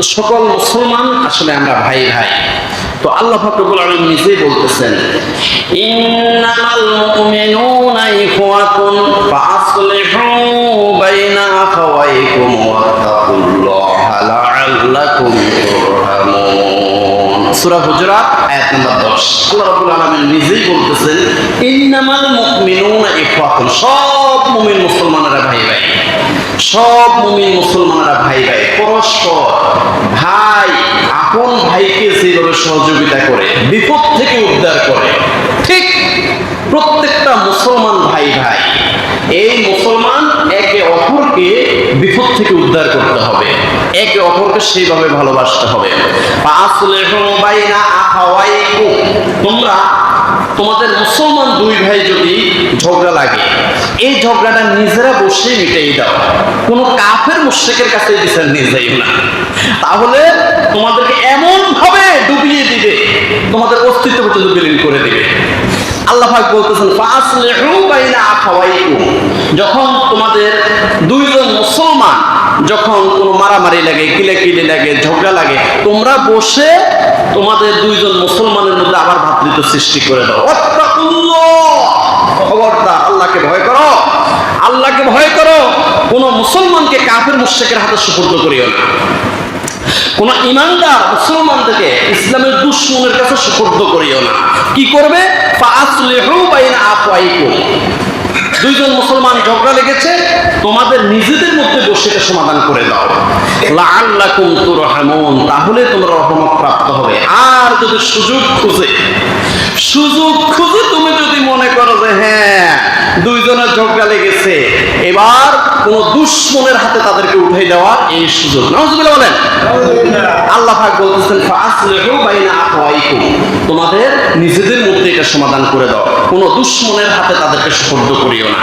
তো সকল মুসলমান আসলে আমরা ভাই ভাই। তো আল্লাহ ফাকরুল আলম নিজেই বলতেছেন, ইন্নামাল মুমিনুনা ইখওয়াতুন ফাআসলিহু বাইনা আখাওয়াইকুম ওয়াত্তাকুল্লাহা লাআল্লাকুম তুরহামুন। সূরা হুজুরাত, আয়াত নাম্বার 10 আল্লাহ রাব্বুল আলামিন নিজেই বলতেছেন, ইন্নামাল মুমিনুনা ইখওয়াতুন সব মুমিন মুসলমানরা ভাই ভাই। সব মুমিন মুসলমানেরা ভাই ভাই। পরস্পর আপন ভাইকে যেভাবে সহযোগিতা করে, বিপদ থেকে উদ্ধার করে, ঠিক প্রত্যেকটা মুসলমান ভাই ভাই, এই মুসলমান একে অপরকে বিপদ থেকে উদ্ধার করতে হবে, একে অপরকে সেইভাবে ভালোবাসতে হবে। তোমরা, তোমাদের মুসলমান দুই ভাই যদি ঝগড়া লাগে এই ঝগড়াটা নিজেরা বসে মিটাই দাও। কোনো কাফের মুশ্রিকের কাছে বিচার নিয়ে যাইও না। তাহলে তোমাদেরকে এমন ভাবে ডুবিয়ে দিবে, তোমাদের অস্তিত্ব পর্যন্ত বিলীন করে দিবে। আল্লাহ পাক বলতেছেন, ফাসলিহু বাইনা আখাওয়াইকুম। যখন তোমাদের দুইজন মুসলমান যখন কোনো মারামারি লাগে, কিলাকিলি লাগে, ঝগড়া লাগে, তোমরা বসে তোমাদের দুইজন মুসলমানের মধ্যে আবার ভাতৃত্ব সৃষ্টি করে দাও অত্তাকুল্লাহ খবরদার আল্লাহকে ভয় করো আল্লাহকে ভয় করো, কোন মুসলমানকে কাফের মুশ্রিকের হাতে সুপর্দ করিও না। কোন ইমানদার মুসলমানদেরকে ইসলামের দুশ্মনের কাছে সুপর্দ করিও না। কি করবে? দুইজন মুসলমান ঝগড়া লেগেছে, তোমাদের নিজেদের মধ্যে বসে সমাধান করে দাও। লাআল্লাকুম তুরহামুন, তাহলে তোমরা রহমত প্রাপ্ত হবে। আর যদি সুযোগ খুঁজে সুযোগ খুঁজে তুমি যদি মনে করো যে হ্যাঁ দুইজনের ঝগড়া লেগেছে। এবার কোন দুশ্মনের হাতে তাদেরকে উঠাই দেওয়া এই সুযোগ। নাউজুবিল্লাহ বলেন। আল্লাহ পাক বলতেছেন ফাসলিহু বাইনা তোমাদের নিজেদের মধ্যে এটা সমাধান করে দাও। কোন দুশ্মনের হাতে তাদেরকে সুপর্দ করিও না।